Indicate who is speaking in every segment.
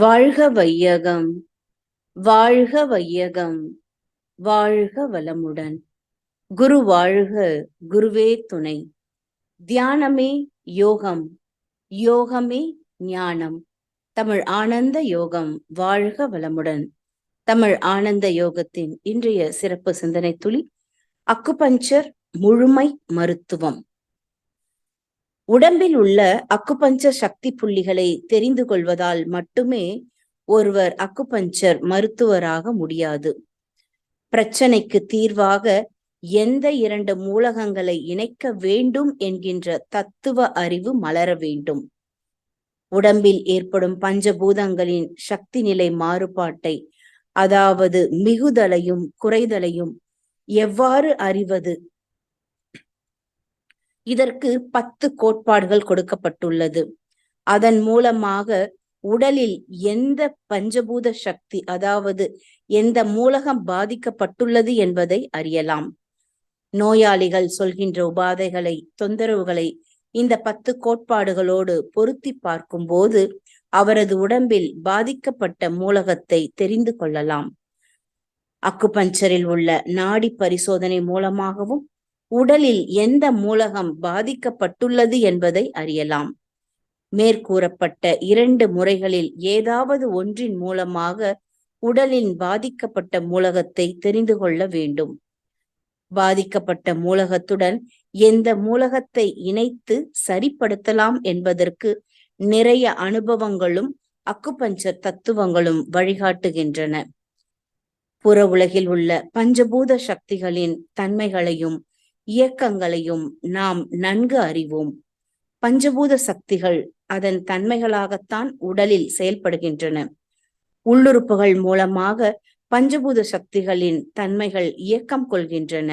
Speaker 1: வாழ்க வையகம் வாழ்க வையகம் வாழ்க வளமுடன். குரு வாழ்க குருவே துணை. தியானமே யோகம் யோகமே ஞானம். தமிழ் ஆனந்த யோகம் வாழ்க வளமுடன். தமிழ் ஆனந்த யோகத்தின் இன்றைய சிறப்பு சிந்தனை துளி அக்குபஞ்சர் முழுமை மருத்துவம். உடம்பில் உள்ள அக்குபஞ்சர் சக்தி புள்ளிகளை தெரிந்து கொள்வதால் மட்டுமே ஒருவர் அக்குபஞ்சர் மருத்துவராக முடியாது. பிரச்சனைக்கு தீர்வாக எந்த இரண்டு மூலகங்களை இணைக்க வேண்டும் என்கின்ற தத்துவ அறிவு மலர வேண்டும். உடம்பில் ஏற்படும் பஞ்சபூதங்களின் சக்தி நிலை மாறுபாட்டை அதாவது மிகுதலையும் குறைதலையும் எவ்வாறு அறிவது? இதற்கு பத்து கோட்பாடுகள் கொடுக்கப்பட்டுள்ளது. அதன் மூலமாக உடலில் எந்த பஞ்சபூத சக்தி அதாவது எந்த மூலகம் பாதிக்கப்பட்டுள்ளது என்பதை அறியலாம். நோயாளிகள் சொல்கின்ற உபாதைகளை தொந்தரவுகளை இந்த பத்து கோட்பாடுகளோடு பொருத்தி பார்க்கும்போது அவரது உடம்பில் பாதிக்கப்பட்ட மூலகத்தை தெரிந்து கொள்ளலாம். அக்குபஞ்சரில் உள்ள நாடி பரிசோதனை மூலமாகவும் உடலில் எந்த மூலகம் பாதிக்கப்பட்டுள்ளது என்பதை அறியலாம். மேற்கூறப்பட்ட இரண்டு முறைகளில் ஏதாவது ஒன்றின் மூலமாக உடலின் பாதிக்கப்பட்ட மூலகத்தை தெரிந்து கொள்ள வேண்டும். பாதிக்கப்பட்ட மூலகத்துடன் எந்த மூலகத்தை இணைத்து சரிப்படுத்தலாம் என்பதற்கு நிறைய அனுபவங்களும் அக்குபஞ்சர் தத்துவங்களும் வழிகாட்டுகின்றன. புற உலகில் உள்ள பஞ்சபூத சக்திகளின் தன்மைகளையும் இயக்கங்களையும் நாம் நன்கு அறிவோம். பஞ்சபூத சக்திகள் அதன் தன்மைகளாகத்தான் உடலில் செயல்படுகின்றன. உள்ளுறுப்புகள் மூலமாக பஞ்சபூத சக்திகளின் தன்மைகள் இயக்கம் கொள்கின்றன.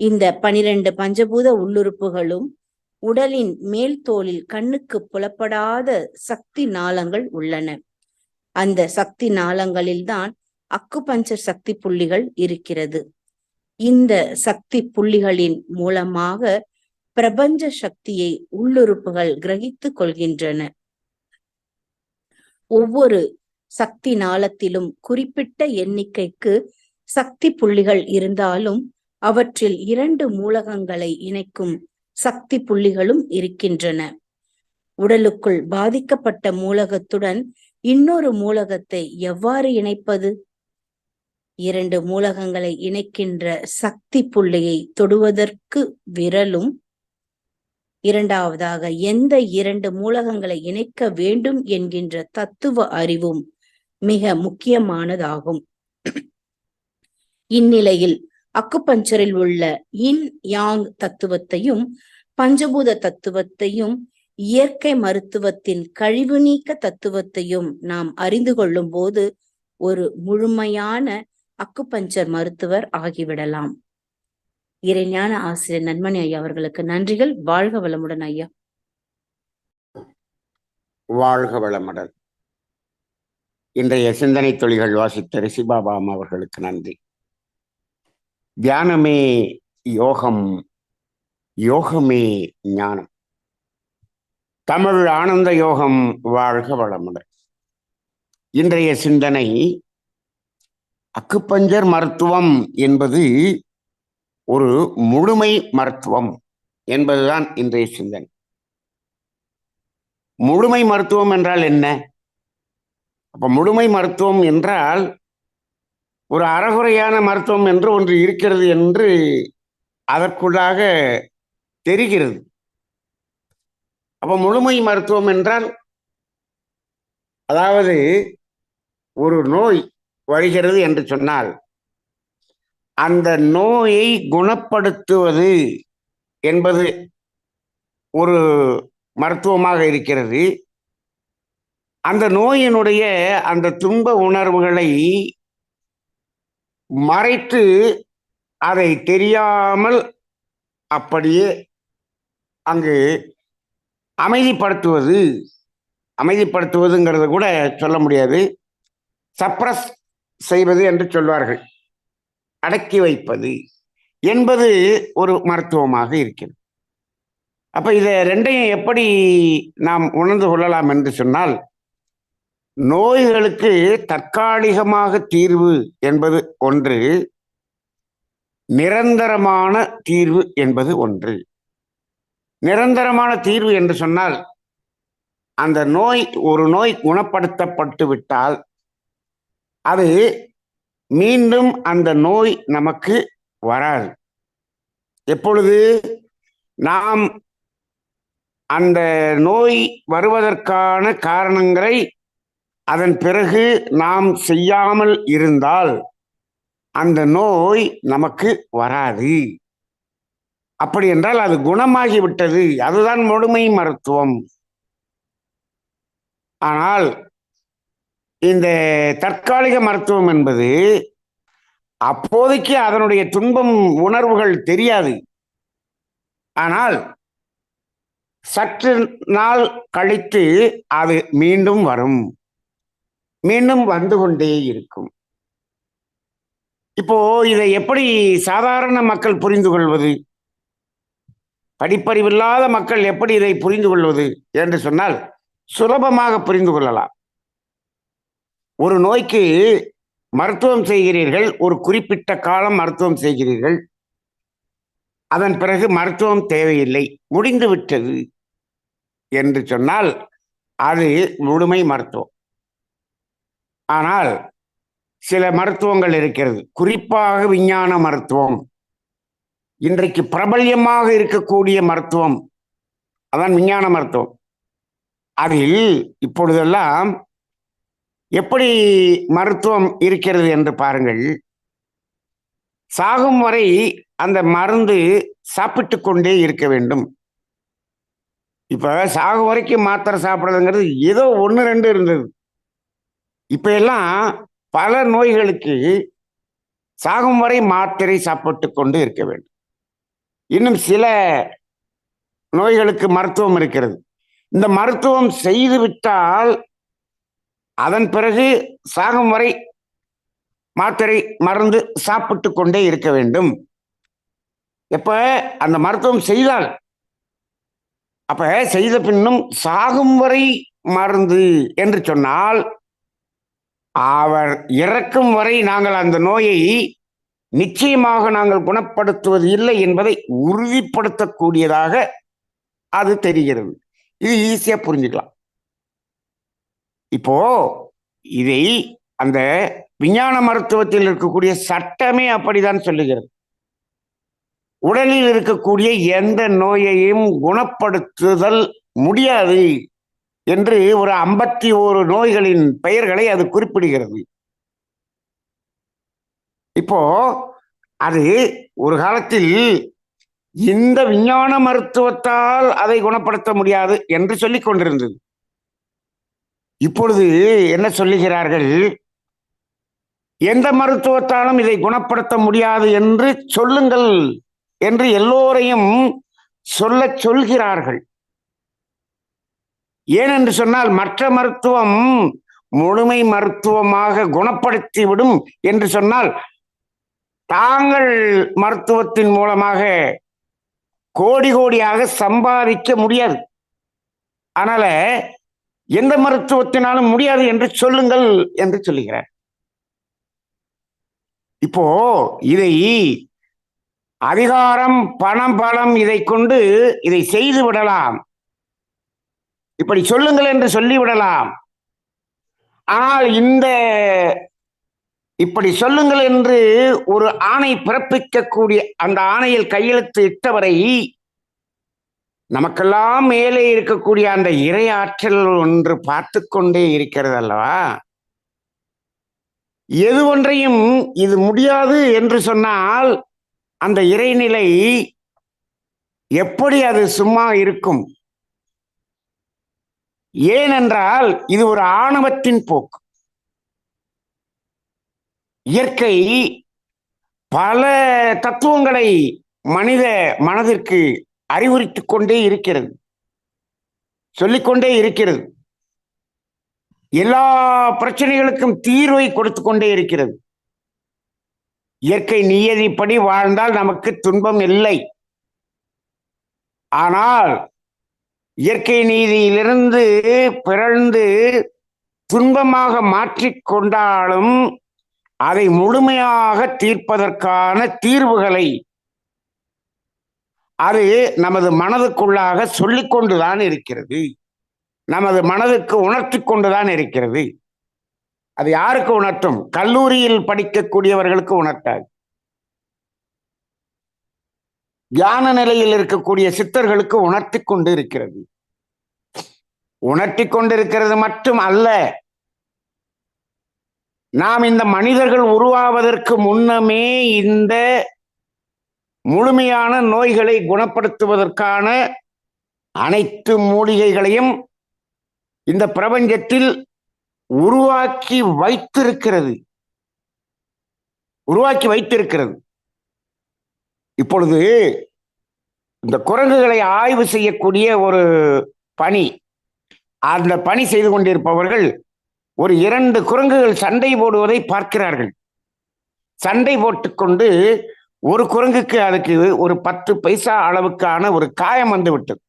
Speaker 1: இந்த பனிரெண்டு பஞ்சபூத உள்ளுறுப்புகளும் உடலின் மேல் தோலில் கண்ணுக்கு புலப்படாத சக்தி நாளங்கள் உள்ளன. அந்த சக்தி நாளங்களில்தான் அக்குபஞ்சர் சக்தி புள்ளிகள் இருக்கிறது. இந்த சக்தி புள்ளிகளின் மூலமாக பிரபஞ்ச சக்தியை உள்ளுறுப்புகள் கிரகித்து கொள்கின்றன. ஒவ்வொரு சக்தி நாளத்திலும் குறிப்பிட்ட எண்ணிக்கைக்கு சக்தி புள்ளிகள் இருந்தாலும் அவற்றில் இரண்டு மூலகங்களை இணைக்கும் சக்தி புள்ளிகளும் இருக்கின்றன. உடலுக்குள் பாதிக்கப்பட்ட மூலகத்துடன் இன்னொரு மூலகத்தை எவ்வாறு இணைப்பது? இரண்டு மூலகங்களை இணைக்கின்ற சக்தி புள்ளியை தொடுவதற்கு விரலும் இரண்டாவதாக எந்த இரண்டு மூலகங்களை இணைக்க வேண்டும் என்கின்ற தத்துவ அறிவும் மிக முக்கியமானதாகும். இந்நிலையில் அக்குபஞ்சரில் உள்ள இன் யாங் தத்துவத்தையும் பஞ்சபூத தத்துவத்தையும் இயற்கை மருத்துவத்தின் கழிவு நீக்க தத்துவத்தையும் நாம் அறிந்து கொள்ளும் போது ஒரு முழுமையான அக்குபஞ்சர் மருத்துவர் ஆகிவிடலாம். இறைஞான ஆசிரியர் நன்மணி ஐயா அவர்களுக்கு நன்றிகள். வாழ்க வளமுடன் ஐயா.
Speaker 2: வாழ்க வளமுடன். இன்றைய சிந்தனை தொழில்கள் வாசித்த ரிஷிபாபாம் அவர்களுக்கு நன்றி. தியானமே யோகம் யோகமே ஞானம். தமிழ் ஆனந்த யோகம் வாழ்க வளமுடன். இன்றைய சிந்தனை அக்குப்பஞ்சர் மருத்துவம் என்பது ஒரு முழுமை மருத்துவம் என்பதுதான் இன்றைய சிந்தனை. முழுமை மருத்துவம் என்றால் என்ன? அப்ப முழுமை மருத்துவம் என்றால் ஒரு அறகுறையான மருத்துவம் என்று ஒன்று இருக்கிறது என்று அதற்குள்ளாக தெரிகிறது. அப்ப முழுமை மருத்துவம் என்றால் அதாவது ஒரு நோய் வருகிறது என்று சொன்னால் அந்த நோயை குணப்படுத்துவது என்பது ஒரு மருத்துவமாக இருக்கிறது. அந்த நோயினுடைய அந்த துன்ப உணர்வுகளை மறைத்து அதை தெரியாமல் அப்படியே அங்கு அமைதிப்படுத்துவது அமைதிப்படுத்துவதுங்கிறத கூட சொல்ல முடியாது. சப்ரஸ் செய்வது என்று சொல்வார்கள். அடக்கி வைப்பது என்பது ஒரு மருத்துவமாக இருக்கிறது. அப்ப இதை ரெண்டையும் எப்படி நாம் உணர்ந்து கொள்ளலாம் என்று சொன்னால் நோய்களுக்கு தற்காலிகமாக தீர்வு என்பது ஒன்று நிரந்தரமான தீர்வு என்பது ஒன்று. நிரந்தரமான தீர்வு என்று சொன்னால் அந்த நோய் ஒரு நோய் குணப்படுத்தப்பட்டு விட்டால் அது மீண்டும் அந்த நோய் நமக்கு வராது. எப்பொழுது நாம் அந்த நோய் வருவதற்கான காரணங்களை அதன் பிறகு நாம் செய்யாமல் இருந்தால் அந்த நோய் நமக்கு வராது. அப்படி என்றால் அது குணமாகிவிட்டது. அதுதான் முழுமை மருத்துவம். ஆனால் இந்த தற்காலிக மருத்துவம் என்பது அப்போதைக்கு அதனுடைய துன்பம் உணர்வுகள் தெரியாது. ஆனால் சற்று நாள் கழித்து அது மீண்டும் வரும். மீண்டும் வந்து கொண்டே இருக்கும். இப்போ இதை எப்படி சாதாரண மக்கள் புரிந்து கொள்வது? படிப்பறிவில்லாத மக்கள் எப்படி இதை புரிந்து கொள்வது என்று சொன்னால் சுலபமாக புரிந்து கொள்ளலாம். ஒரு நோய்க்கு மருத்துவம் செய்கிறீர்கள் ஒரு குறிப்பிட்ட காலம் மருத்துவம் செய்கிறீர்கள். அதன் பிறகு மருத்துவம் தேவையில்லை முடிந்து விட்டது என்று சொன்னால் அது முழுமை மருத்துவம். ஆனால் சில மருத்துவங்கள் இருக்கிறது. குறிப்பாக விஞ்ஞான மருத்துவம். இன்றைக்கு பிரபல்யமாக இருக்கக்கூடிய மருத்துவம். அதான் விஞ்ஞான மருத்துவம். அதில் இப்பொழுதெல்லாம் எப்படி மருத்துவம் இருக்கிறது என்று பாருங்கள். சாகும் வரை அந்த மருந்து சாப்பிட்டு கொண்டே இருக்க வேண்டும். இப்ப சாகு வரைக்கும் மாத்திரை சாப்பிடுறதுங்கிறது ஏதோ ஒன்று ரெண்டு இருந்தது. இப்ப எல்லாம் பல நோய்களுக்கு சாகும் வரை மாத்திரை சாப்பிட்டு கொண்டு இருக்க வேண்டும். இன்னும் சில நோய்களுக்கு மருத்துவம் இருக்கிறது. இந்த மருத்துவம் செய்து விட்டால் அதன் பிறகு சாகும் வரை மாத்திரை மருந்து சாப்பிட்டு கொண்டே இருக்க வேண்டும். எப்ப? அந்த மருத்துவம் செய்தால். அப்ப செய்த பின்னும் சாகும் வரை மருந்து என்று சொன்னால் அவர் இறக்கும் வரை நாங்கள் அந்த நோயை நிச்சயமாக நாங்கள் குணப்படுத்துவது இல்லை என்பதை உறுதிப்படுத்தக்கூடியதாக அது தெரிகிறது. இது ஈஸியா புரிஞ்சுக்கலாம். இப்போ இதை அந்த விஞ்ஞான மருத்துவத்தில் இருக்கக்கூடிய சட்டமே அப்படிதான் சொல்லுகிறது. உடலில் இருக்கக்கூடிய எந்த நோயையும் குணப்படுத்துதல் முடியாது என்று ஒரு ஐம்பத்தி ஓரு நோய்களின் பெயர்களை அது குறிப்பிடுகிறது. இப்போ அது ஒரு காலத்தில் இந்த விஞ்ஞான மருத்துவத்தால் அதை குணப்படுத்த முடியாது என்று சொல்லிக் கொண்டிருந்தது. இப்பொழுது என்ன சொல்லுகிறார்கள்? எந்த மருத்துவத்தாலும் இதை குணப்படுத்த முடியாது என்று சொல்லுங்கள் என்று எல்லோரையும் சொல்ல சொல்கிறார்கள். ஏனென்று சொன்னால் மற்ற மருத்துவம் முழுமை மருத்துவமாக குணப்படுத்தி விடும் என்று சொன்னால் தாங்கள் மருத்துவத்தின் மூலமாக கோடி கோடியாக சம்பாதிக்க முடியாது. அதனால எந்த மருத்துவத்தினாலும் முடியாது என்று சொல்லுங்கள் என்று சொல்லுகிறார். இப்போ இதை அதிகாரம் பணம் பலம் இதை கொண்டு இதை செய்து விடலாம். இப்படி சொல்லுங்கள் என்று சொல்லிவிடலாம் ஆனால் இந்த இப்படி சொல்லுங்கள் என்று ஒரு ஆணை பிறப்பிக்கக்கூடிய அந்த ஆணையில் கையெழுத்து இட்டவரை நமக்கெல்லாம் மேலே இருக்கக்கூடிய அந்த இறை ஆற்றல் ஒன்று பார்த்து கொண்டே இருக்கிறது அல்லவா எது ஒன்றையும் இது முடியாது என்று சொன்னால் அந்த இறைநிலை எப்படி அது சும்மா இருக்கும்? ஏனென்றால் இது ஒரு ஆணவத்தின் போக்கு. இயற்கை பல தத்துவங்களை மனித மனதிற்கு அறிவுறுத்திக் கொண்டே இருக்கிறது. சொல்லிக்கொண்டே இருக்கிறது. எல்லா பிரச்சனைகளுக்கும் தீர்வை கொடுத்து கொண்டே இருக்கிறது. இயற்கை நியதிப்படி வாழ்ந்தால் நமக்கு துன்பம் இல்லை. ஆனால் இயற்கை நீதியிலிருந்து பிறழ்ந்து துன்பமாக மாற்றிக்கொண்டாலும் அதை முழுமையாக தீர்ப்பதற்கான தீர்வுகளை அது நமது மனதுக்குள்ளாக சொல்லிக்கொண்டுதான் இருக்கிறது. நமது மனதுக்கு உணர்த்தி கொண்டுதான் இருக்கிறது. அது யாருக்கு உணர்த்தும்? கல்லூரியில் படிக்கக்கூடியவர்களுக்கு உணர்த்தாது. தியான நிலையில் இருக்கக்கூடிய சித்தர்களுக்கு உணர்த்தி கொண்டு இருக்கிறது. உணர்த்தி கொண்டிருக்கிறது மட்டும் அல்ல நாம் இந்த மனிதர்கள் உருவாவதற்கு முன்னமே இந்த முழுமையான நோய்களை குணப்படுத்துவதற்கான அனைத்து மூலிகைகளையும் இந்த பிரபஞ்சத்தில் உருவாக்கி வைத்திருக்கிறது. உருவாக்கி வைத்திருக்கிறது. இப்பொழுது இந்த குரங்குகளை ஆய்வு செய்யக்கூடிய ஒரு பணி அந்த பணி செய்து கொண்டிருப்பவர்கள் ஒரு இரண்டு குரங்குகள் சண்டை போடுவதை பார்க்கிறார்கள். சண்டை போட்டுக்கொண்டு ஒரு குரங்குக்கு அதுக்கு ஒரு பத்து பைசா அளவுக்கான ஒரு காயம் வந்து விட்டது.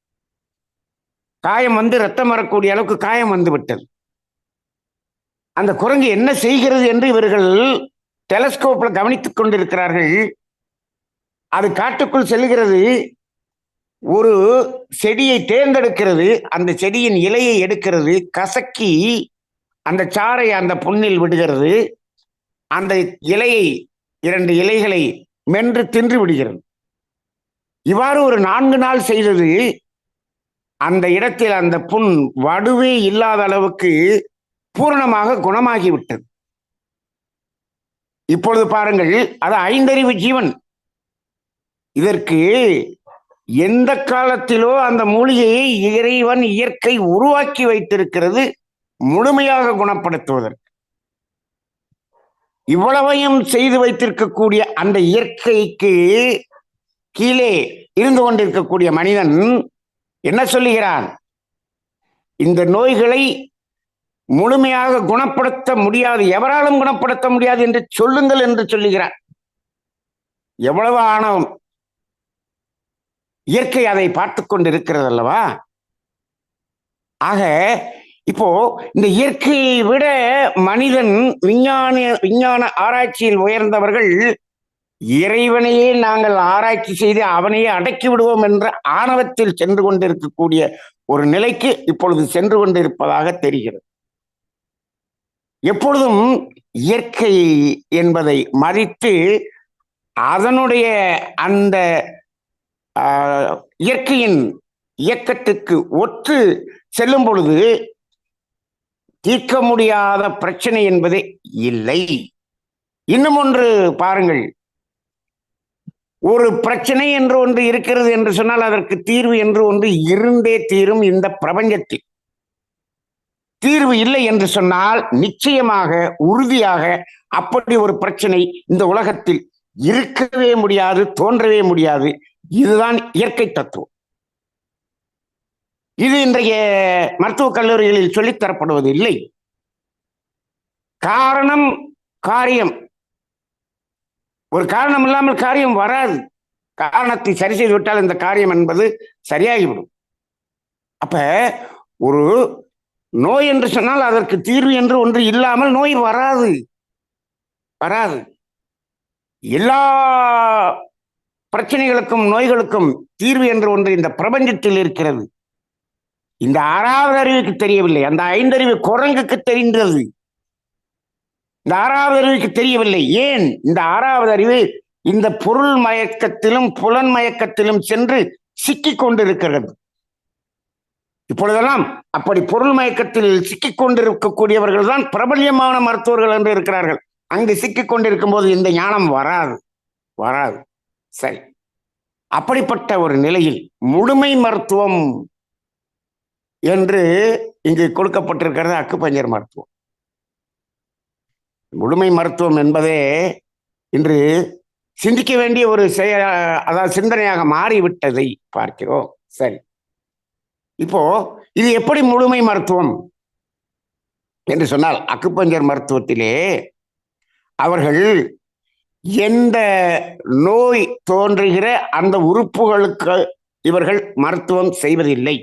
Speaker 2: காயம் வந்து ரத்தம் வரக்கூடிய அளவுக்கு காயம் வந்து விட்டது. அந்த குரங்கு என்ன செய்கிறது என்று இவர்கள் டெலஸ்கோப்ல கவனித்துக் கொண்டிருக்கிறார்கள். அது காட்டுக்குள் செல்கிறது. ஒரு செடியை தேர்ந்தெடுக்கிறது. அந்த செடியின் இலையை எடுக்கிறது. கசக்கி அந்த சாறை அந்த புண்ணில் விடுகிறது. அந்த இலையை இரண்டு இலைகளை மென்று தின்று விடுகிறது. இவ்வாறு ஒரு நான்கு நாள் செய்தது அந்த இடத்தில் அந்த புண் வடுவே இல்லாத அளவுக்கு பூரணமாக குணமாகிவிட்டது. இப்பொழுது பாருங்கள் அது ஐந்தறிவு ஜீவன். இதற்கு எந்த காலத்திலோ அந்த மூலிகையை இறைவன் இயற்கை உருவாக்கி வைத்திருக்கிறது முழுமையாக குணப்படுத்துவதற்கு. இவ்வளவையும் செய்து வைத்திருக்கக்கூடிய அந்த இயற்கைக்கு கீழே இருந்து கொண்டிருக்கக்கூடிய மனிதன் என்ன சொல்லுகிறான்? இந்த நோய்களை முழுமையாக குணப்படுத்த முடியாது எவராலும் குணப்படுத்த முடியாது என்று சொல்லுங்கள் என்று சொல்லுகிறான். எவ்வளவு ஆணவம் இயற்கை அதை பார்த்து கொண்டு இருக்கிறது அல்லவா ஆக இப்போ இந்த இயற்கையை விட மனிதன் விஞ்ஞான விஞ்ஞான ஆராய்ச்சியில் உயர்ந்தவர்கள் இறைவனையே நாங்கள் ஆராய்ச்சி செய்து அவனையே அடக்கி விடுவோம் என்ற ஆணவத்தில் சென்று கொண்டிருக்கக்கூடிய ஒரு நிலைக்கு இப்பொழுது சென்று கொண்டிருப்பதாக தெரிகிறது. எப்பொழுதும் இயற்கை என்பதை மதித்து அதனுடைய அந்த ஆஹ், இயற்கையின் இயக்கத்துக்கு ஒற்று செல்லும் பொழுது தீர்க்க முடியாத பிரச்சனை என்பதே இல்லை. இன்னும் ஒன்று பாருங்கள். ஒரு பிரச்சனை என்று ஒன்று இருக்கிறது என்று சொன்னால் அதற்கு தீர்வு என்று ஒன்று இருந்தே தீரும் இந்த பிரபஞ்சத்தில். தீர்வு இல்லை என்று சொன்னால் நிச்சயமாக உறுதியாக அப்படி ஒரு பிரச்சனை இந்த உலகத்தில் இருக்கவே முடியாது தோன்றவே முடியாது. இதுதான் இயற்கை தத்துவம். இது இன்றைய மருத்துவக் கல்லூரிகளில் சொல்லித் தரப்படுவது இல்லை காரணம் காரியம். ஒரு காரணம் இல்லாமல் காரியம் வராது. காரணத்தை சரி செய்து விட்டால் இந்த காரியம் என்பது சரியாகிவிடும். அப்ப ஒரு நோய் என்று சொன்னால் அதற்கு தீர்வு என்று ஒன்று இல்லாமல் நோய் வராது. வராது. எல்லா பிரச்சனைகளுக்கும் நோய்களுக்கும் தீர்வு என்று ஒன்று இந்த பிரபஞ்சத்தில் இருக்கிறது. இந்த ஆறாவது அறிவுக்கு தெரியவில்லை. அந்த ஐந்தறிவு குரங்குக்கு தெரிந்தது. இந்த ஆறாவது அறிவுக்கு தெரியவில்லை. ஏன்? இந்த ஆறாவது அறிவு இந்த பொருள் மயக்கத்திலும் புலன் மயக்கத்திலும் சென்று சிக்கிக் கொண்டிருக்கிறது. இப்பொழுதெல்லாம் அப்படி பொருள் மயக்கத்தில் சிக்கிக் கொண்டிருக்கக்கூடியவர்கள் தான் பிரபல்யமான மருத்துவர்கள் என்று இருக்கிறார்கள். அங்கு சிக்கிக் கொண்டிருக்கும் போது இந்த ஞானம் வராது. வராது. சரி. அப்படிப்பட்ட ஒரு நிலையில் முழுமை மருத்துவம் என்று இங்கு கொடுக்கப்பட்டிருக்கிறது அக்குப்பஞ்சர் மருத்துவம். முழுமை மருத்துவம் என்பதே இன்று சிந்திக்க வேண்டிய ஒரு செய அதாவது சிந்தனையாக மாறிவிட்டதை பார்க்கிறோம். சரி. இப்போ இது எப்படி முழுமை மருத்துவம் என்று சொன்னால் அக்குப்பஞ்சர் மருத்துவத்திலே அவர்கள் எந்த நோய் தோன்றுகிற அந்த உறுப்புகளுக்கு இவர்கள் மருத்துவம் செய்வதில்லை.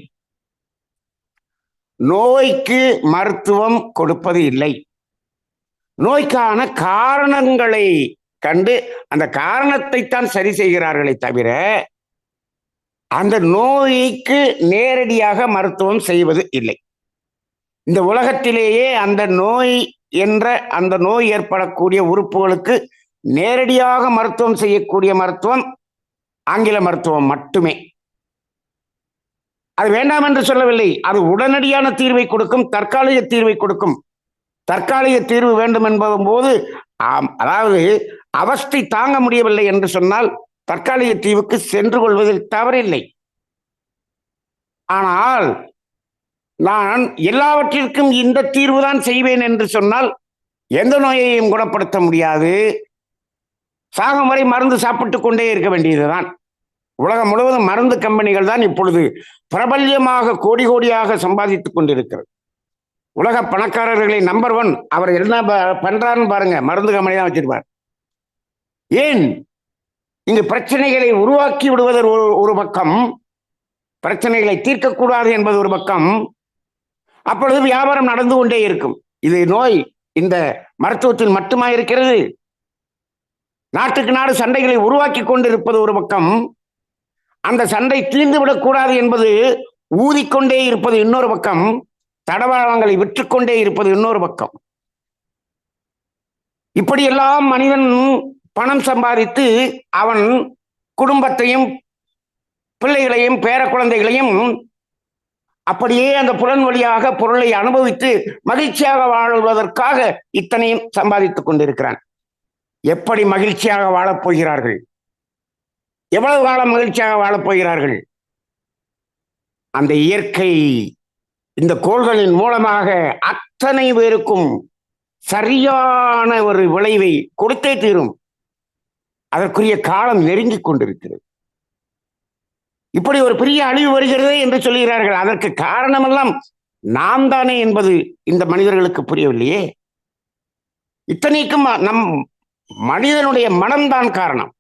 Speaker 2: நோய்க்கு மருத்துவம் கொடுப்பது இல்லை. நோய்க்கான காரணங்களை கண்டு அந்த காரணத்தை தான் சரி செய்கிறார்களே தவிர அந்த நோய்க்கு நேரடியாக மருத்துவம் செய்வது இல்லை. இந்த உலகத்திலேயே அந்த நோய் என்ற அந்த நோய் ஏற்படக்கூடிய உறுப்புகளுக்கு நேரடியாக மருத்துவம் செய்யக்கூடிய மருத்துவம் ஆங்கில மருத்துவம் மட்டுமே. அது வேண்டாம் என்று சொல்லவில்லை. அது உடனடியான தீர்வை கொடுக்கும் தற்காலிக தீர்வை கொடுக்கும். தற்காலிக தீர்வு வேண்டும் என்பதும் போது ஆம், அதாவது அவஸ்தை தாங்க முடியவில்லை என்று சொன்னால் தற்காலிக தீவுக்கு சென்று கொள்வதில் தவறில்லை. ஆனால் நான் எல்லாவற்றிற்கும் இந்த தீர்வு தான் செய்வேன் என்று சொன்னால் எந்த நோயையும் குணப்படுத்த முடியாது. சாகும் வரை மருந்து சாப்பிட்டுக் கொண்டே இருக்க வேண்டியதுதான். உலகம் முழுவதும் மருந்து கம்பெனிகள் தான் இப்பொழுது பிரபல்யமாக கோடி கோடியாக சம்பாதித்துக் கொண்டிருக்கிறது. உலக பணக்காரர்களை நம்பர் ஒன் அவர் என்ன ப- பண்றாருன்னு பாருங்க. மருந்து கம்பெனி தான் வச்சிருப்பார். ஏன்? இங்கு பிரச்சனைகளை உருவாக்கி விடுவது ஒரு ஒரு பக்கம் பிரச்சனைகளை தீர்க்கக்கூடாது என்பது ஒரு பக்கம். அப்பொழுது வியாபாரம் நடந்து கொண்டே இருக்கும். இது நோய் இந்த மருத்துவத்தில் மட்டுமா இருக்கிறது? நாட்டுக்கு நாடு சண்டைகளை உருவாக்கி கொண்டிருப்பது ஒரு பக்கம். அந்த சண்டை தீர்ந்து விடக்கூடாது என்பது ஊதிக்கொண்டே இருப்பது இன்னொரு பக்கம் தடவாளங்களை விற்றுக்கொண்டே இருப்பது இன்னொரு பக்கம். இப்படியெல்லாம் மனிதன் பணம் சம்பாதித்து அவன் குடும்பத்தையும் பிள்ளைகளையும் பேர குழந்தைகளையும் அப்படியே அந்த புலன் வழியாக பொருளை அனுபவித்து மகிழ்ச்சியாக வாழ்வதற்காக இத்தனையும் சம்பாதித்துக் கொண்டிருக்கிறான். எப்படி மகிழ்ச்சியாக வாழப் போகிறார்கள்? எவ்வளவு காலம் மகிழ்ச்சியாக வாழப்போகிறார்கள் அந்த இயற்கை இந்த கோள்களின் மூலமாக அத்தனை பேருக்கும் சரியான ஒரு விளைவை கொடுத்தே தீரும். அதற்குரிய காலம் நெருங்கிக் கொண்டிருக்கிறது. இப்படி ஒரு பெரிய அழிவு வருகிறதே என்று சொல்கிறார்கள் அதற்கு காரணமெல்லாம் நாம் தானே என்பது இந்த மனிதர்களுக்கு புரியவில்லையே. இத்தனைக்கும் நம் மனிதனுடைய மனம்தான் காரணம்.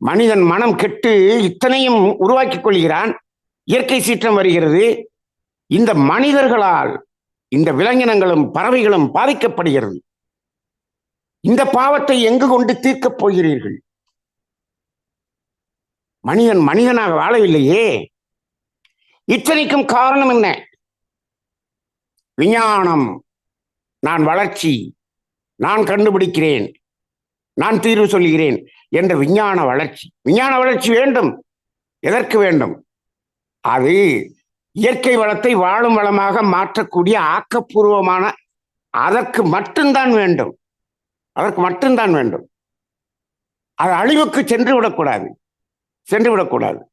Speaker 2: மனிதன் மனம் கெட்டு இத்தனையும் உருவாக்கிக் கொள்கிறான். இயற்கை சீற்றம் வருகிறது. இந்த மனிதர்களால் இந்த விலங்கினங்களும் பறவைகளும் பாதிக்கப்படுகிறது. இந்த பாவத்தை எங்கு கொண்டு தீர்க்கப் போகிறீர்கள்? மனிதன் மனிதனாக வாழவில்லையே. இத்தனைக்கும் காரணம் என்ன? விஞ்ஞானம். நான் வளர்ச்சி. நான் கண்டுபிடிக்கிறேன். நான் தீர்வு சொல்கிறேன். என்ற விஞ்ஞான வளர்ச்சி. விஞ்ஞான வளர்ச்சி வேண்டும். எதற்கு வேண்டும்? அது இயற்கை வளத்தை வாழும் வளமாக மாற்றக்கூடிய ஆக்கப்பூர்வமான அதற்கு மட்டும்தான் வேண்டும். அதற்கு மட்டும்தான் வேண்டும். அது அழிவுக்கு சென்று விடக்கூடாது. சென்று விடக்கூடாது.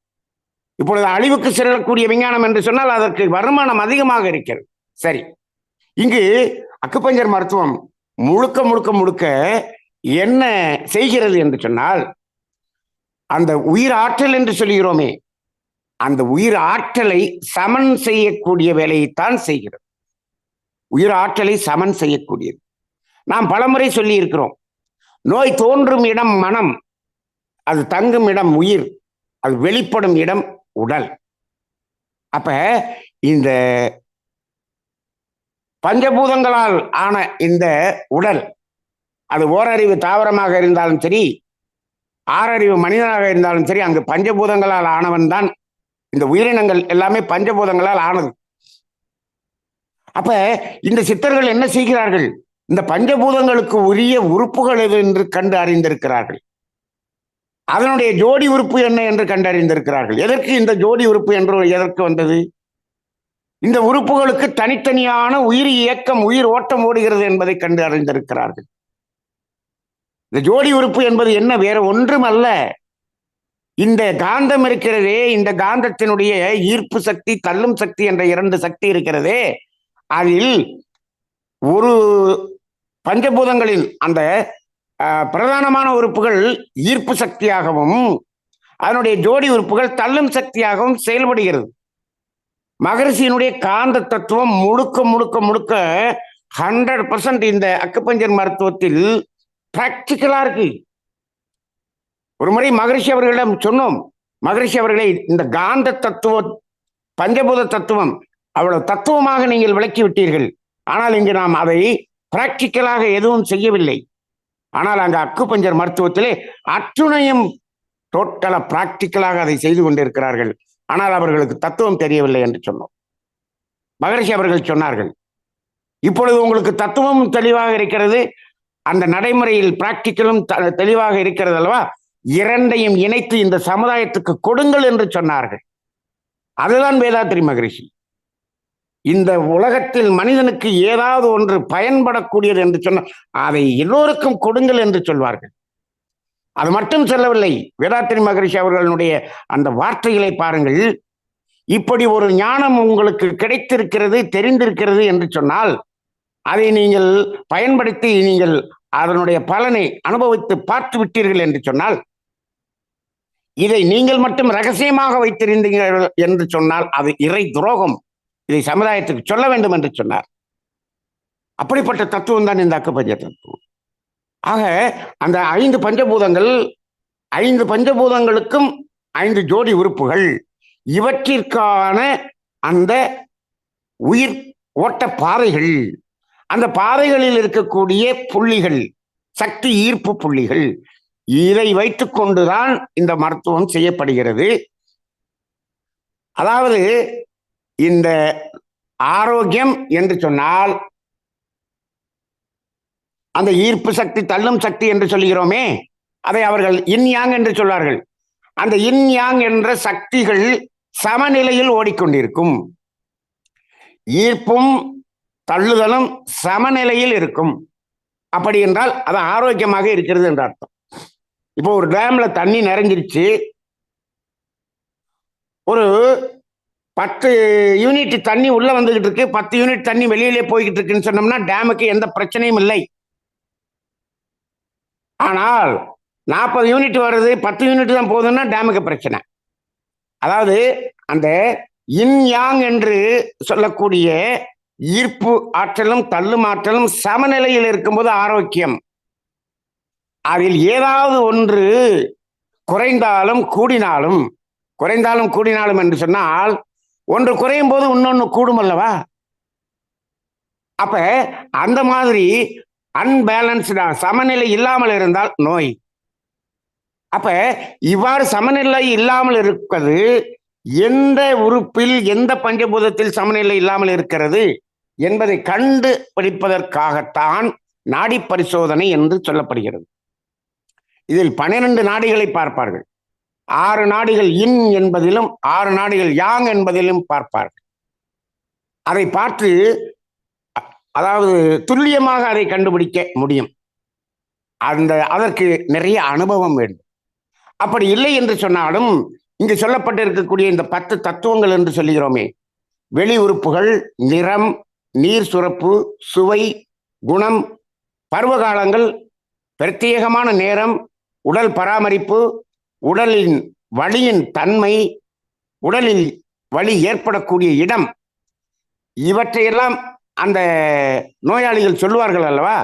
Speaker 2: இப்பொழுது அழிவுக்கு செல்லக்கூடிய விஞ்ஞானம் என்று சொன்னால் அதற்கு வருமானம் அதிகமாக இருக்கிறது. சரி. இங்கு அக்குப்பஞ்சர் மருத்துவம் முழுக்க முழுக்க முழுக்க என்ன செய்கிறது என்று சொன்னால் அந்த உயிர் ஆற்றல் என்று சொல்கிறோமே அந்த உயிர் ஆற்றலை சமன் செய்யக்கூடிய வேலையைத்தான் செய்கிறது. உயிர் ஆற்றலை சமன் செய்யக்கூடியது. நாம் பலமுறை சொல்லி இருக்கிறோம் நோய் தோன்றும் இடம் மனம் அது தங்கும் இடம் உயிர் அது வெளிப்படும் இடம் உடல். அப்ப இந்த பஞ்சபூதங்களால் ஆன இந்த உடல் அது ஓரறிவு தாவரமாக இருந்தாலும் சரி ஆறறிவு மனிதனாக இருந்தாலும் சரி அங்கு பஞ்சபூதங்களால் ஆனவன் தான். இந்த உயிரினங்கள் எல்லாமே பஞ்சபூதங்களால் ஆனது. அப்ப இந்த சித்தர்கள் என்ன செய்கிறார்கள்? இந்த பஞ்சபூதங்களுக்கு உரிய உறுப்புகள் எது என்று கண்டு அறிந்திருக்கிறார்கள். அதனுடைய ஜோடி உறுப்பு என்ன என்று கண்டறிந்திருக்கிறார்கள் எதற்கு இந்த ஜோடி உறுப்பு என்று எதற்கு வந்தது? இந்த உறுப்புகளுக்கு தனித்தனியான உயிர் இயக்கம் உயிர் ஓட்டம் ஓடுகிறது என்பதை கண்டு அறிந்திருக்கிறார்கள். இந்த ஜோடி உறுப்பு என்பது என்ன? வேற ஒன்றும் அல்ல இந்த காந்தம் இருக்கிறதே இந்த காந்தத்தினுடைய ஈர்ப்பு சக்தி தள்ளும் சக்தி என்ற இரண்டு சக்தி இருக்கிறதே அதில் ஒரு பஞ்சபூதங்களின் அந்த பிரதானமான உறுப்புகள் ஈர்ப்பு சக்தியாகவும் அதனுடைய ஜோடி உறுப்புகள் தள்ளும் சக்தியாகவும் செயல்படுகிறது. மகரிஷியினுடைய காந்த தத்துவம் முழுக்க முழுக்க முழுக்க ஹண்ட்ரட் பர்சன்ட் இந்த அக்குப்பஞ்சர் மருத்துவத்தில் பிராக்டிக்கலா இருக்கு. ஒரு முறை மகரிஷி அவர்களிடம் சொன்னோம். மகரிஷி அவர்களை இந்த காந்த தத்துவ பஞ்சபூத தத்துவம் அவ்வளவு தத்துவமாக நீங்கள் விளக்கி விட்டீர்கள். ஆனால் இங்கு நாம் அதை பிராக்டிக்கலாக எதுவும் செய்யவில்லை. ஆனால் அங்கு அக்கு பஞ்சர் மருத்துவத்திலே அத்துணையும் டோட்டலா பிராக்டிக்கலாக அதை செய்து கொண்டிருக்கிறார்கள். ஆனால் அவர்களுக்கு தத்துவம் தெரியவில்லை என்று சொன்னோம். மகரிஷி அவர்கள் சொன்னார்கள் இப்பொழுது உங்களுக்கு தத்துவம் தெளிவாக இருக்கிறது. அந்த நடைமுறையில் பிராக்டிக்கலும் த- தெளிவாக இருக்கிறது அல்லவா? இரண்டையும் இணைத்து இந்த சமுதாயத்துக்கு கொடுங்கள் என்று சொன்னார்கள். அதுதான் வேதாத்திரி மகரிஷி. இந்த உலகத்தில் மனிதனுக்கு ஏதாவது ஒன்று பயன்படக்கூடியது என்று சொன்னால் அதை எல்லோருக்கும் கொடுங்கள் என்று சொல்வார்கள். அது மட்டும் சொல்லவில்லை வேதாத்திரி மகரிஷி அவர்களுடைய அந்த வார்த்தைகளை பாருங்கள். இப்படி ஒரு ஞானம் உங்களுக்கு கிடைத்திருக்கிறது தெரிந்திருக்கிறது என்று சொன்னால் அதை நீங்கள் பயன்படுத்தி நீங்கள் அதனுடைய பலனை அனுபவித்து பார்த்து விட்டீர்கள் என்று சொன்னால் இதை நீங்கள் மட்டும் ரகசியமாக வைத்திருந்தீர்கள் என்று சொன்னால் அது இறை துரோகம். இதை சமுதாயத்துக்கு சொல்ல வேண்டும் என்று சொன்னார். அப்படிப்பட்ட தத்துவம் தான் இந்த அக்கப்பஞ்ச தத்துவம். ஆக அந்த ஐந்து பஞ்சபூதங்கள் ஐந்து பஞ்சபூதங்களுக்கும் ஐந்து ஜோடி உறுப்புகள். இவற்றிற்கான அந்த உயிர் ஓட்ட பாறைகள் அந்த பாதைகளில் இருக்கக்கூடிய புள்ளிகள் சக்தி ஈர்ப்பு புள்ளிகள் இதை வைத்து கொண்டுதான் இந்த மருத்துவம் செய்யப்படுகிறது. அதாவது இந்த ஆரோக்கியம் என்று சொன்னால் அந்த ஈர்ப்பு சக்தி தள்ளும் சக்தி என்று சொல்கிறோமே அதை அவர்கள் இன் யாங் என்று சொல்வார்கள். அந்த இன் யாங் என்ற சக்திகள் சமநிலையில் ஓடிக்கொண்டிருக்கும். ஈர்ப்பும் தள்ளுதலும் சமநிலையில் இருக்கும். அப்படி என்றால் அது ஆரோக்கியமாக இருக்கிறது என்ற அர்த்தம். இப்போ ஒரு டேம்ல தண்ணி நிறைஞ்சிருச்சு. ஒரு பத்து யூனிட் தண்ணி உள்ள வந்துகிட்டு இருக்கு. பத்து யூனிட் தண்ணி வெளியிலே போய்கிட்டு இருக்குன்னு சொன்னோம்னா டேமுக்கு எந்த பிரச்சனையும் இல்லை. ஆனால் நாற்பது யூனிட் வருது பத்து யூனிட் தான் போகுதுன்னா டேமுக்கு பிரச்சனை. அதாவது அந்த இன் யாங் என்று சொல்லக்கூடிய ஈர்ப்பு ஆற்றலும் தள்ளும் ஆற்றலும் சமநிலையில் இருக்கும்போது ஆரோக்கியம். அதில் ஏதாவது ஒன்று குறைந்தாலும் கூடினாலும் குறைந்தாலும் கூடினாலும் என்று சொன்னால் ஒன்று குறையும் போது இன்னொன்று கூடும் அல்லவா? அப்ப அந்த மாதிரி அன்பேலன்ஸ்டா சமநிலை இல்லாமல் இருந்தால் நோய். அப்ப இவ்வாறு சமநிலை இல்லாமல் இருப்பது எந்த உறுப்பில் எந்த பஞ்சபூதத்தில் சமநிலை இல்லாமல் இருக்கிறது? என்பதை கண்டு பிடிப்பதற்காகத்தான் நாடி பரிசோதனை என்று சொல்லப்படுகிறது. இதில் பனிரெண்டு நாடிகளை பார்ப்பார்கள். ஆறு நாடிகள் இன் என்பதிலும் ஆறு நாடிகள் யாங் என்பதிலும் பார்ப்பார்கள். அதை பார்த்து அதாவது துல்லியமாக அதை கண்டுபிடிக்க முடியும். அந்த அதற்கு நிறைய அனுபவம் வேண்டும். அப்படி இல்லை என்று சொன்னாலும் இங்கு சொல்லப்பட்டிருக்கக்கூடிய இந்த பத்து தத்துவங்கள் என்று சொல்லுகிறோமே வெளி உறுப்புகள் நிறம் நீர் சுரப்பு சுவை குணம் பருவகாலங்கள் பிரத்யேகமான நேரம் உடல் பராமரிப்பு உடலின் வலியின் தன்மை உடலில் வலி ஏற்படக்கூடிய இடம். இவற்றையெல்லாம் அந்த நோயாளிகள் சொல்லுவார்கள் அல்லவா?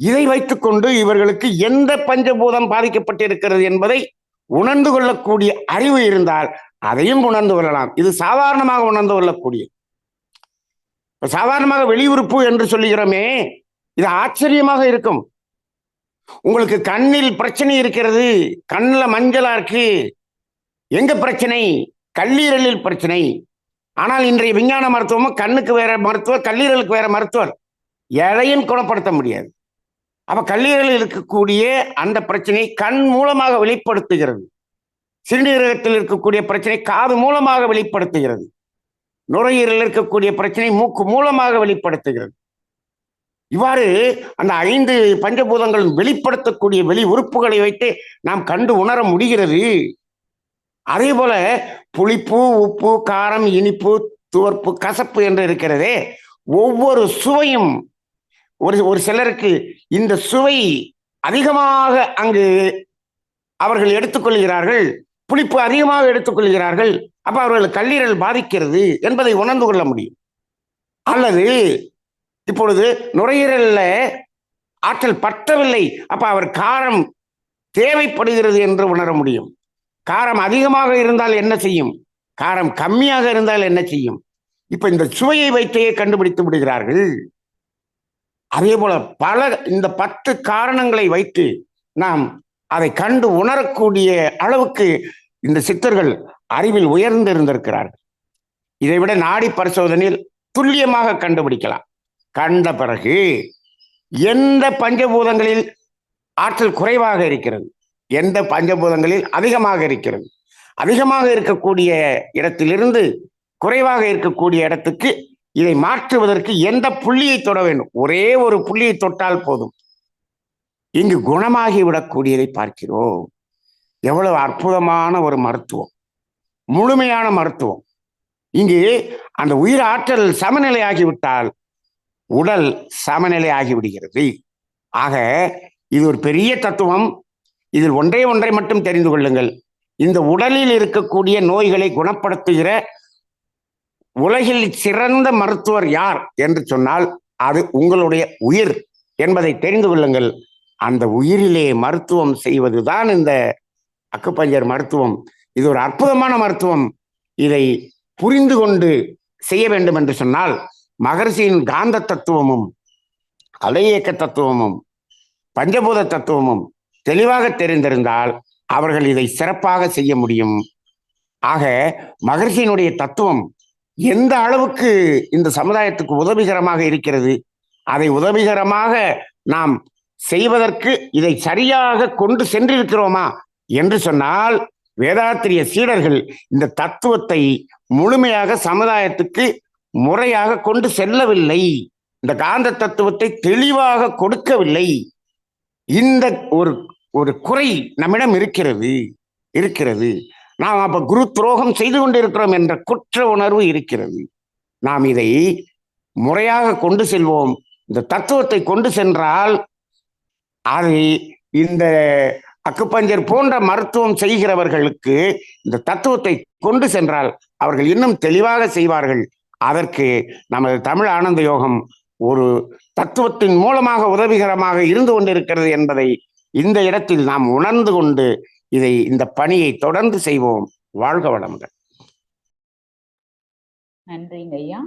Speaker 2: இதை வைத்துக்கொண்டு இவர்களுக்கு எந்த பஞ்சபூதம் பாதிக்கப்பட்டிருக்கிறது என்பதை உணர்ந்து கொள்ளக்கூடிய அறிவு இருந்தால் அதையும் உணர்ந்து கொள்ளலாம். இது சாதாரணமாக உணர்ந்து கொள்ளக்கூடிய சாதாரணமாக வெளியுறுப்பு என்று சொல்லுகிறோமே இது ஆச்சரியமாக இருக்கும். உங்களுக்கு கண்ணில் பிரச்சனை இருக்கிறது கண்ணில் மஞ்சளா இருக்கு. எங்க பிரச்சனை? கல்லீரலில் பிரச்சனை. ஆனால் இன்றைய விஞ்ஞான மருத்துவமும் கண்ணுக்கு வேற மருத்துவர் கல்லீரலுக்கு வேற மருத்துவர். எதையும் குணப்படுத்த முடியாது. அப்ப கல்லீரலில் இருக்கக்கூடிய அந்த பிரச்சனை கண் மூலமாக வெளிப்படுத்துகிறது. சிறுநீரகத்தில் இருக்கக்கூடிய பிரச்சனை காது மூலமாக வெளிப்படுத்துகிறது. நுரையீரல் இருக்கக்கூடிய பிரச்சனை மூக்கு மூலமாக வெளிப்படுத்துகிறது. இவ்வாறு அந்த ஐந்து பஞ்சபூதங்களும் வெளிப்படுத்தக்கூடிய வெளி உறுப்புகளை வைத்து நாம் கண்டு உணர முடிகிறது. அதே போல புளிப்பு உப்பு காரம் இனிப்பு துவர்ப்பு கசப்பு என்று இருக்கிறதே ஒவ்வொரு சுவையும் ஒரு ஒரு சிலருக்கு இந்த சுவை அதிகமாக அங்கு அவர்கள் எடுத்துக்கொள்கிறார்கள் புளிப்பு அதிகமாக எடுத்துக்கொள்கிறார்கள் அப்ப அவர்கள் கல்லீரல் பாதிக்கிறது என்பதை உணர்ந்து கொள்ள முடியும். அல்லது இப்பொழுது நுரையீரல்ல ஆற்றல் பற்றவில்லை அப்ப அவர் காரம் தேவைப்படுகிறது என்று உணர முடியும். காரம் அதிகமாக இருந்தால் என்ன செய்யும்? காரம் கம்மியாக இருந்தால் என்ன செய்யும்? இப்ப இந்த சுவையை வைத்தே கண்டுபிடித்து விடுகிறார்கள். அதே போல பல இந்த பத்து காரணங்களை வைத்து நாம் அதை கண்டு உணரக்கூடிய அளவுக்கு இந்த சித்தர்கள் அறிவில் உயர்ந்து இருந்திருக்கிறார்கள் இதை விட நாடி பரிசோதனையில் துல்லியமாக கண்டுபிடிக்கலாம். கண்ட பிறகு எந்த பஞ்சபூதங்களில் ஆற்றல் குறைவாக இருக்கிறது? எந்த பஞ்சபூதங்களில் அதிகமாக இருக்கிறது? அதிகமாக இருக்கக்கூடிய இடத்திலிருந்து குறைவாக இருக்கக்கூடிய இடத்துக்கு இதை மாற்றுவதற்கு எந்த புள்ளியை தொட வேண்டும்? ஒரே ஒரு புள்ளியை தொட்டால் போதும். இங்கு குணமாகி விடக்கூடியதை பார்க்கிறோம். எவ்வளவு அற்புதமான ஒரு மருத்துவம். முழுமையான மருத்துவம். இங்கு அந்த உயிர் ஆற்றல் சமநிலையாகிவிட்டால் உடல் சமநிலை ஆகிவிடுகிறது ஆக இது ஒரு பெரிய தத்துவம். இதில் ஒன்றே ஒன்றை மட்டும் தெரிந்து கொள்ளுங்கள். இந்த உடலில் இருக்கக்கூடிய நோய்களை குணப்படுத்துகிற உலகில் சிறந்த மருத்துவர் யார் என்று சொன்னால் அது உங்களுடைய உயிர் என்பதை தெரிந்து கொள்ளுங்கள். அந்த உயிரிலே மருத்துவம் செய்வதுதான் இந்த அக்குப்பஞ்சர் மருத்துவம். இது ஒரு அற்புதமான மருத்துவம். இதை புரிந்து கொண்டு செய்ய வேண்டும் என்று சொன்னால் மகர்ஷியின் காந்த தத்துவமும் அலையியக்க தத்துவமும் பஞ்சபூத தத்துவமும் தெளிவாக தெரிந்திருந்தால் அவர்கள் இதை சிறப்பாக செய்ய முடியும். ஆக மகர்ஷியினுடைய தத்துவம் எந்த அளவுக்கு இந்த சமுதாயத்துக்கு உதவிகரமாக இருக்கிறது அதை உதவிகரமாக நாம் செய்வதற்கு இதை சரியாக கொண்டு சென்றிருக்கிறோமா என்று சொன்னால் வேதாத்திரிய சீடர்கள் இந்த தத்துவத்தை முழுமையாக சமுதாயத்துக்கு முறையாக கொண்டு செல்லவில்லை. இந்த காந்த தத்துவத்தை தெளிவாக கொடுக்கவில்லை. இந்த ஒரு ஒரு குறை நம்மிடம் இருக்கிறது இருக்கிறது. நாம் அப்ப குரு துரோகம் செய்து கொண்டிருக்கிறோம் என்ற குற்ற உணர்வு இருக்கிறது. நாம் இதை முறையாக கொண்டு செல்வோம். இந்த தத்துவத்தை கொண்டு சென்றால் அதை இந்த அக்குப்பஞ்சர் போன்ற மருத்துவம் செய்கிறவர்களுக்கு இந்த தத்துவத்தை கொண்டு சென்றால் அவர்கள் இன்னும் தெளிவாக செய்வார்கள். அதற்கு நமது தமிழ் ஆனந்த யோகம் ஒரு தத்துவத்தின் மூலமாக உதவிகரமாக இருந்து கொண்டிருக்கிறது என்பதை இந்த இடத்தில் நாம் உணர்ந்து கொண்டு இதை இந்த பணியை தொடர்ந்து செய்வோம். வாழ்க வளமுடன்.
Speaker 3: நன்றிங்க ஐயா.